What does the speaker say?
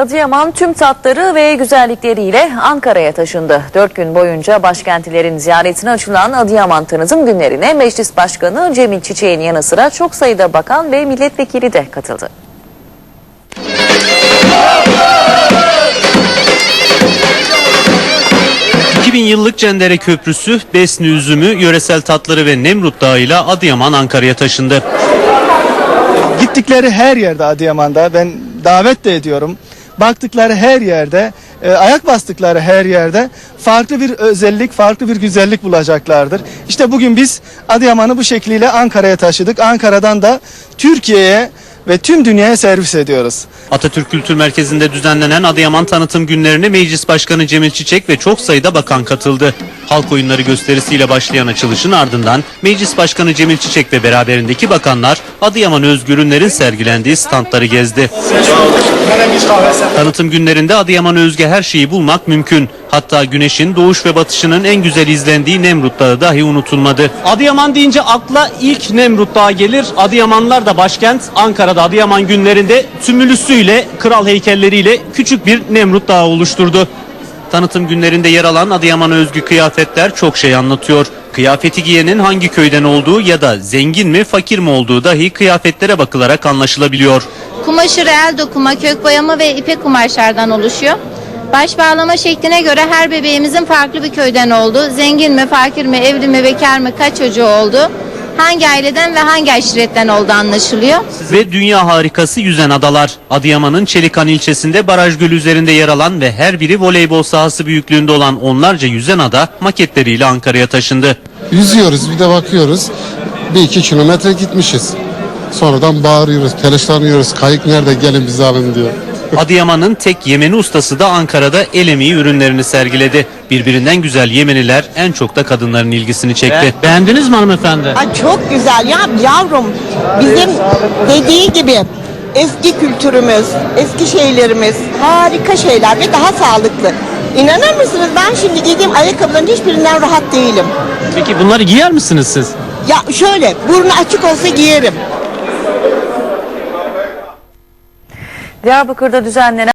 Adıyaman tüm tatları ve güzellikleriyle Ankara'ya taşındı. Dört gün boyunca başkentlerin ziyaretine açılan Adıyaman tanıtım günlerine Meclis Başkanı Cemil Çiçek'in yanı sıra çok sayıda bakan ve milletvekili de katıldı. Müzik 2000 yıllık Cendere Köprüsü, Besni üzümü, yöresel tatları ve Nemrut Dağı ile Adıyaman Ankara'ya taşındı. Gittikleri her yerde Adıyaman'da ben davet de ediyorum. Baktıkları her yerde, e, ayak bastıkları her yerde farklı bir özellik, farklı bir güzellik bulacaklardır. İşte bugün biz Adıyaman'ı bu şekliyle Ankara'ya taşıdık. Ankara'dan da Türkiye'ye ve tüm dünyaya servis ediyoruz. Atatürk Kültür Merkezi'nde düzenlenen Adıyaman tanıtım günlerine Meclis Başkanı Cemil Çiçek ve çok sayıda bakan katıldı. Halk oyunları gösterisiyle başlayan açılışın ardından Meclis Başkanı Cemil Çiçek ve beraberindeki bakanlar Adıyaman özgü ürünlerin sergilendiği standları gezdi. Tanıtım günlerinde Adıyaman özgü her şeyi bulmak mümkün. Hatta güneşin doğuş ve batışının en güzel izlendiği Nemrut Dağı dahi unutulmadı. Adıyaman deyince akla ilk Nemrut Dağı gelir. Adıyamanlar da başkent Ankara'da Adıyaman günlerinde tümülüsüyle, kral heykelleriyle küçük bir Nemrut Dağı oluşturdu. Tanıtım günlerinde yer alan Adıyaman'a özgü kıyafetler çok şey anlatıyor. Kıyafeti giyenin hangi köyden olduğu ya da zengin mi fakir mi olduğu dahi kıyafetlere bakılarak anlaşılabiliyor. Kumaşı reel dokuma, kök boyama ve ipek kumaşlardan oluşuyor. Baş bağlama şekline göre her bebeğimizin farklı bir köyden olduğu, zengin mi, fakir mi, evli mi, bekar mı, kaç çocuğu olduğu, hangi aileden ve hangi aşiretten olduğu anlaşılıyor. Ve dünya harikası yüzen adalar. Adıyaman'ın Çelikan ilçesinde baraj gölü üzerinde yer alan ve her biri voleybol sahası büyüklüğünde olan onlarca yüzen ada maketleriyle Ankara'ya taşındı. Yüzüyoruz bir de bakıyoruz. Bir iki kilometre gitmişiz. Sonradan bağırıyoruz, telaşlanıyoruz. Kayık nerede gelin bizi alın diyor. Adıyaman'ın tek Yemeni ustası da Ankara'da el emeği ürünlerini sergiledi. Birbirinden güzel Yemeniler en çok da kadınların ilgisini çekti. Beğendiniz mi hanımefendi? Ay çok güzel ya yavrum. Bizim dediği gibi eski kültürümüz, eski şeylerimiz harika şeyler ve daha sağlıklı. İnanır mısınız ben şimdi giydiğim ayakkabıların hiçbirinden rahat değilim. Peki bunları giyer misiniz siz? Ya şöyle burnu açık olsa giyerim. Diyarbakır'da düzenlenen